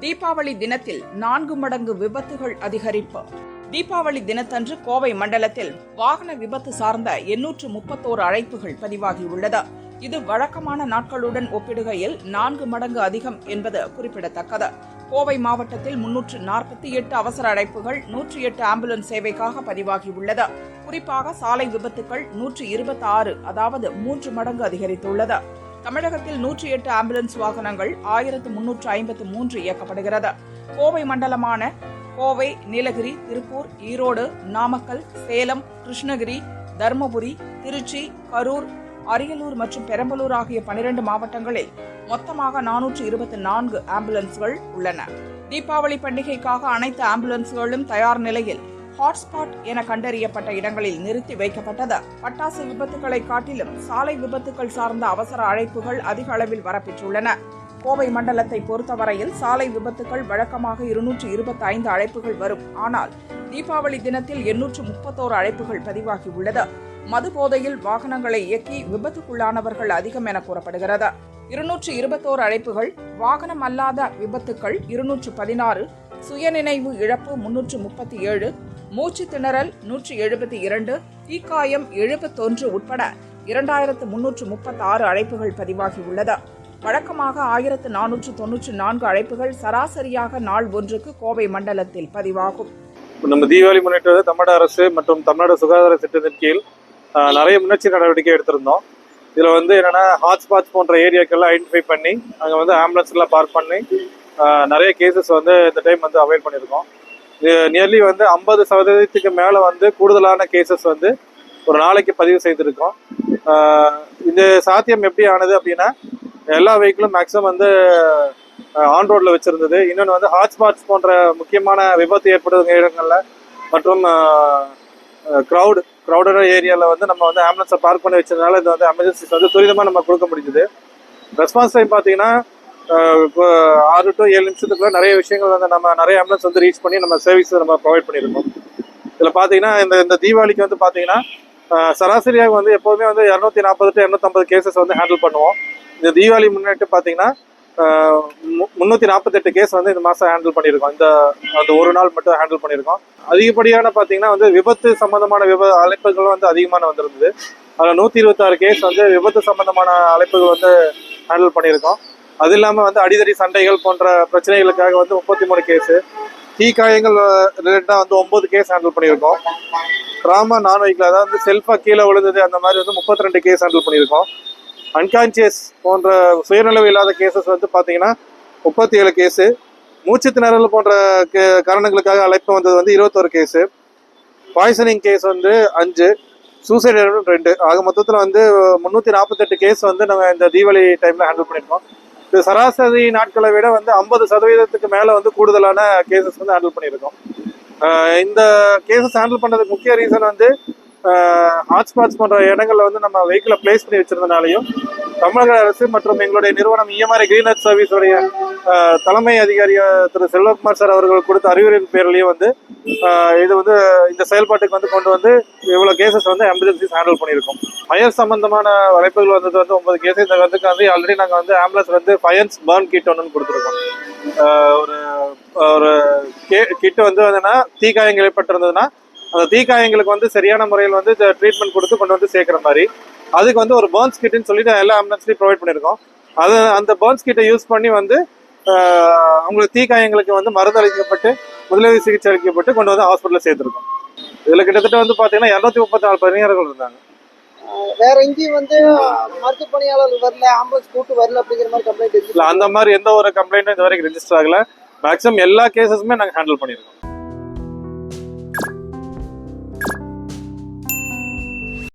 தீபாவளி தினத்தில் நான்கு மடங்கு விபத்துகள் அதிகரிப்பு. தீபாவளி தினத்தன்று கோவை மண்டலத்தில் வாகன விபத்து சார்ந்த எண்ணூற்று முப்பத்தோரு அழைப்புகள் பதிவாகியுள்ளது. இது வழக்கமான நாட்களுடன் ஒப்பிடுகையில் நான்கு மடங்கு அதிகம் என்பது குறிப்பிடத்தக்கது. கோவை மாவட்டத்தில் முன்னூற்று நாற்பத்தி எட்டு அவசர அழைப்புகள் நூற்றி எட்டு ஆம்புலன்ஸ் சேவைக்காக பதிவாகியுள்ளது. குறிப்பாக சாலை விபத்துகள் நூற்று இருபத்தி ஆறு அதாவது மூன்று மடங்கு அதிகரித்துள்ளது. தமிழகத்தில் நூற்றி எட்டு ஆம்புலன்ஸ் வாகனங்கள் ஆயிரத்து முன்னூற்று ஐம்பத்து மூன்று இயக்கப்படுகிறது. கோவை மண்டலமான கோவை நீலகிரி திருப்பூர் ஈரோடு நாமக்கல் சேலம் கிருஷ்ணகிரி தருமபுரி திருச்சி கரூர் அரியலூர் மற்றும் பெரம்பலூர் ஆகிய பனிரெண்டு மாவட்டங்களில் மொத்தமாக நானூற்று இருபத்தி நான்கு ஆம்புலன்ஸ்கள் உள்ளன. தீபாவளி பண்டிகைக்காக அனைத்து ஆம்புலன்ஸ்களும் தயார் நிலையில் ஹாட்ஸ்பாட் என கண்டறியப்பட்ட இடங்களில் நிறுத்தி வைக்கப்பட்டது. பட்டாசு விபத்துக்களை காட்டிலும் சாலை விபத்துகள் சார்ந்த அவசர அழைப்புகள் அதிக அளவில் வரப்பெற்றுள்ளன. கோவை மண்டலத்தை பொறுத்தவரையில் சாலை விபத்துகள் வழக்கமாக இருநூற்று இருபத்தி ஐந்து அழைப்புகள் வரும். ஆனால் தீபாவளி தினத்தில் எண்ணூற்று முப்பத்தோரு அழைப்புகள் பதிவாகியுள்ளது மது போதையில் வாகனங்களை இயக்கி விபத்துக்குள்ளானவர்கள் அதிகம் என கூறப்படுகிறது. இருநூற்று இருபத்தோரு அழைப்புகள் வாகனம் அல்லாத விபத்துக்கள் இருநூற்று பதினாறு சுயநினைவு இழப்பு முன்னூற்று முப்பத்தி ஏழு மூச்சு திணறல் நூற்றி எழுபத்தி இரண்டு தீக்காயம் எழுபத்தொன்று உட்பட இரண்டாயிரத்து முன்னூற்று முப்பத்தாறு அழைப்புகள் பதிவாகியுள்ளது வழக்கமாக ஆயிரத்து நானூற்று தொன்னூற்றி நான்கு அழைப்புகள் சராசரியாக நாள் ஒன்றுக்கு கோவை மண்டலத்தில் பதிவாகும். நம்ம தீபாவளி முன்னிட்டு தமிழக அரசு மற்றும் தமிழ்நாடு சுகாதார திட்டத்தின் கீழ் நிறைய முன்னெச்சரிக்கை நடவடிக்கை எடுத்திருந்தோம். இதில் வந்து என்னென்னா ஹாட்ஸ்பாட்ஸ் போன்ற ஏரியாக்கெல்லாம் ஐடென்டிஃபை பண்ணி அங்கே வந்து ஆம்புலன்ஸ்லாம் பார்க் பண்ணி நிறைய கேசஸ் வந்து இந்த டைம் வந்து அவைல் பண்ணியிருக்கோம். நியர்லி வந்து ஐம்பது சதவீதத்துக்கு மேலே வந்து கூடுதலான கேசஸ் வந்து ஒரு நாளைக்கு பதிவு செய்திருக்கோம். இந்த சாத்தியம் எப்படி ஆனது அப்படின்னா எல்லா வெஹிக்கிளும் மேக்ஸிமம் வந்து ஆன் ரோடில் வச்சுருந்தது. இன்னொன்று வந்து ஹாட்ஸ்பாட்ஸ் போன்ற முக்கியமான விபத்து ஏற்படுகிற இடங்களில். மற்றும் க்ரௌட் க்ரௌடட் ஏரியாவில் வந்து நம்ம வந்து ஆம்புலன்ஸை பார்க் பண்ணி வச்சதுனால இது வந்து எமர்ஜென்சிஸ் வந்து துரிதமாக நம்ம கொடுக்க முடிஞ்சுது. ரெஸ்பான்ஸ் டைம் பார்த்தீங்கன்னா இப்போ ஆறு டு ஏழு நிமிஷத்துக்குள்ள நிறைய விஷயங்கள் வந்து நம்ம நிறைய ஆம்புலன்ஸ் வந்து ரீச் பண்ணி நம்ம சர்வீஸ் நம்ம ப்ரொவைட் பண்ணியிருக்கோம். இதில் பார்த்தீங்கன்னா இந்த இந்த தீபாவளிக்கு வந்து பார்த்தீங்கன்னா சராசரியாக வந்து எப்போதுமே வந்து இரநூத்தி நாற்பது டு இரநூத்தம்பது கேசஸ் வந்து ஹேண்டில் பண்ணுவோம். இந்த தீபாவளி முன்னிட்டு பார்த்தீங்கன்னா முந்நூற்றி நாற்பத்தெட்டு கேஸ் வந்து இந்த மாதம் ஹேண்டில் பண்ணியிருக்கோம். இந்த அந்த ஒரு நாள் மட்டும் ஹேண்டில் பண்ணியிருக்கோம். அதிகப்படியான பார்த்தீங்கன்னா வந்து விபத்து சம்மந்தமான விப அழைப்புகள் வந்து அதிகமான வந்திருந்தது. அதில் நூற்றி இருபத்தாறு கேஸ் வந்து விபத்து சம்மந்தமான அழைப்புகள் வந்து ஹேண்டில் பண்ணியிருக்கோம். அது இல்லாமல் வந்து அடிதடி சண்டைகள் போன்ற பிரச்சனைகளுக்காக வந்து முப்பத்தி மூணு கேஸு தீ காயங்கள் ரிலேட்டாக வந்து ஒம்பது கேஸ் ஹேண்டில் பண்ணியிருக்கோம். ட்ராமா நான் வெஹிக்கிள் அதாவது செல்ஃபாக கீழே விழுந்தது அந்த மாதிரி வந்து முப்பத்தி ரெண்டு கேஸ் ஹேண்டில் பண்ணியிருக்கோம். அன்கான்சியஸ் போன்ற சுயநிலவு இல்லாத கேசஸ் வந்து பார்த்தீங்கன்னா முப்பத்தி ஏழு கேஸு மூச்சு திணறல் போன்ற கே- காரணங்களுக்காக அழைப்பு வந்தது வந்து இருபத்தொரு கேஸு பாய்சனிங் கேஸ் வந்து அஞ்சு சூசைட் ரெண்டு ஆக மொத்தத்தில் வந்து முந்நூற்றி நாற்பத்தெட்டு கேஸ் வந்து நம்ம இந்த தீபாவளி டைமில் ஹேண்டில் பண்ணியிருக்கோம். இது சராசரி நாட்களை விட வந்து ஐம்பது சதவீதத்துக்கு மேலே வந்து கூடுதலான கேசஸ் வந்து ஹேண்டில் பண்ணியிருக்கோம். இந்த கேசஸ் ஹேண்டில் பண்ணுறதுக்கு முக்கிய ரீசன் வந்து ஹாட்ஸ்பாட்ஸ் போன்ற இடங்களில் வந்து நம்ம வெஹிக்கிளை பிளேஸ் பண்ணி வச்சிருந்தனாலையும் தமிழக அரசு மற்றும் எங்களுடைய நிறுவனம் இஎம்ஆர் கிரீன் சர்வீஸோடைய சர்வீஸ் உடைய தலைமை அதிகாரி திரு செல்வகுமார் சார் அவர்கள் கொடுத்த அறிவுரையின் பேர்லேயும் வந்து இது வந்து இந்த செயல்பாட்டுக்கு வந்து கொண்டு வந்து இவ்வளோ கேசஸ் வந்து எமர்ஜென்சிஸ் ஹேண்டில் பண்ணியிருக்கோம். ஃபயர் சம்பந்தமான வலைப்புகள் வந்தது வந்து ஒன்பது கேஸ் இந்த வந்துக்கு வந்து ஆல்ரெடி நாங்கள் வந்து ஆம்புலன்ஸ் வந்து ஃபயர்ஸ் பர்ன் கிட் ஒன்று கொடுத்துருக்கோம். ஒரு ஒரு கே கிட்டு வந்து என்னன்னா தீக்காயங்கள் ஏற்பட்டிருந்ததுன்னா அந்த தீக்காயங்களுக்கு வந்து சரியான முறையில் வந்து ட்ரீட்மெண்ட் கொடுத்து கொண்டு வந்து சேர்க்குற மாதிரி. அதுக்கு வந்து ஒரு பேர்ன்ஸ் கிட்னு சொல்லிட்டு எல்லா ஆம்புலன்ஸ்லையும் ப்ரொவைட் பண்ணியிருக்கோம். அது அந்த பேர்ன்ஸ் கிட்டை யூஸ் பண்ணி வந்து அவங்களுக்கு தீக்காயங்களுக்கு வந்து மருந்து அளிக்கப்பட்டு முதலுதவி சிகிச்சை அளிக்கப்பட்டு கொண்டு வந்து ஹாஸ்பிட்டலில் சேர்த்துருக்கோம். இதில் கிட்டத்தட்ட வந்து பார்த்தீங்கன்னா இரநூத்தி முப்பத்தி நாலு பணியாளர்கள் இருந்தாங்க. வேற எங்கேயும் வந்து மருத்துவ பணியாளர் வரல ஆம்புலன்ஸ் கூட்டு வரல அப்படிங்கிற மாதிரி கம்ப்ளைண்ட் இல்லை அந்த மாதிரி எந்த ஒரு கம்ப்ளைண்ட்டும் இது வரைக்கும் ரெஜிஸ்டர் ஆகல. மேக்ஸிமம் எல்லா கேசஸுமே நாங்கள் ஹேண்டில் பண்ணியிருக்கோம்.